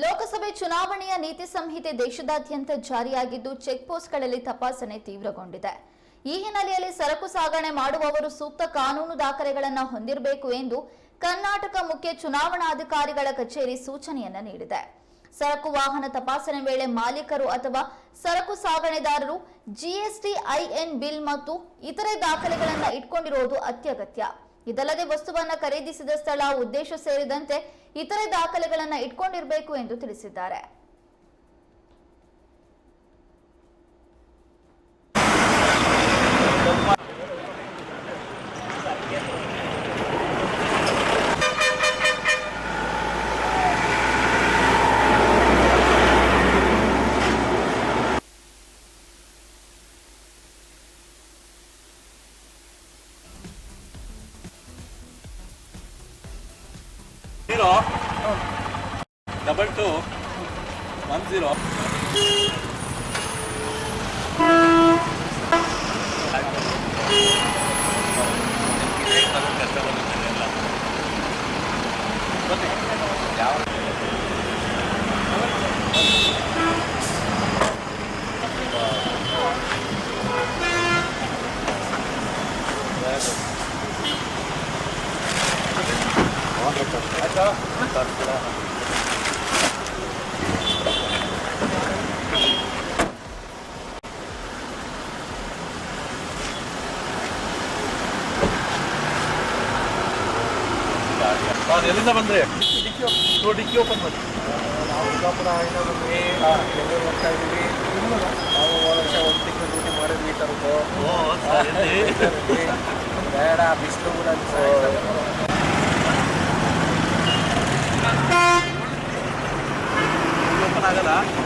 ಲೋಕಸಭೆ ಚುನಾವಣೆಯ ನೀತಿ ಸಂಹಿತೆ ದೇಶದಾದ್ಯಂತ ಜಾರಿಯಾಗಿದ್ದು ಚೆಕ್ ಪೋಸ್ಟ್ಗಳಲ್ಲಿ ತಪಾಸಣೆ ತೀವ್ರಗೊಂಡಿದೆ. ಈ ಹಿನ್ನೆಲೆಯಲ್ಲಿ ಸರಕು ಸಾಗಣೆ ಮಾಡುವವರು ಸೂಕ್ತ ಕಾನೂನು ದಾಖಲೆಗಳನ್ನು ಹೊಂದಿರಬೇಕು ಎಂದು ಕರ್ನಾಟಕ ಮುಖ್ಯ ಚುನಾವಣಾಧಿಕಾರಿಗಳ ಕಚೇರಿ ಸೂಚನೆಯನ್ನು ನೀಡಿದೆ. ಸರಕು ವಾಹನ ತಪಾಸಣೆ ವೇಳೆ ಮಾಲೀಕರು ಅಥವಾ ಸರಕು ಸಾಗಣೆದಾರರು ಜಿಎಸ್ಟಿ ಐಎನ್ ಬಿಲ್ ಮತ್ತು ಇತರೆ ದಾಖಲೆಗಳನ್ನು ಇಟ್ಕೊಂಡಿರುವುದು ಅತ್ಯಗತ್ಯ. ಇದಲ್ಲದೆ ವಸ್ತುವನ್ನ ಖರೀದಿಸಿದ ಸ್ಥಳ ಉದ್ದೇಶ ಸೇರಿದಂತೆ ಇತರೆ ದಾಖಲೆಗಳನ್ನು ಇಟ್ಕೊಂಡಿರಬೇಕು ಎಂದು ತಿಳಿಸಿದ್ದಾರೆ. Zero double two one zero Thank you. ನಾನು ಎಲ್ಲಿಂದ ಬಂದ್ರೆ? ನೀವು ಡಿಕ್ಕಿ ಓಪನ್ ಮಾಡಿ. ನಾವು ಬಿಜಾಪುರ ಇಂದ ಬಂದ್ವಿ. ಬೆಂಗಳೂರು ಹೋಗ್ತಾ ಇದ್ದೀವಿ. ನಾವು ಹೋದ ವರ್ಷ ಒಂದು ತಿಂಗಳು ಡ್ಯೂಟಿ ಮಾಡಿದ್ವಿ ಈ ಥರದ್ದು ಬೇಡ ಬಿಸಿಲು ಕೂಡ back.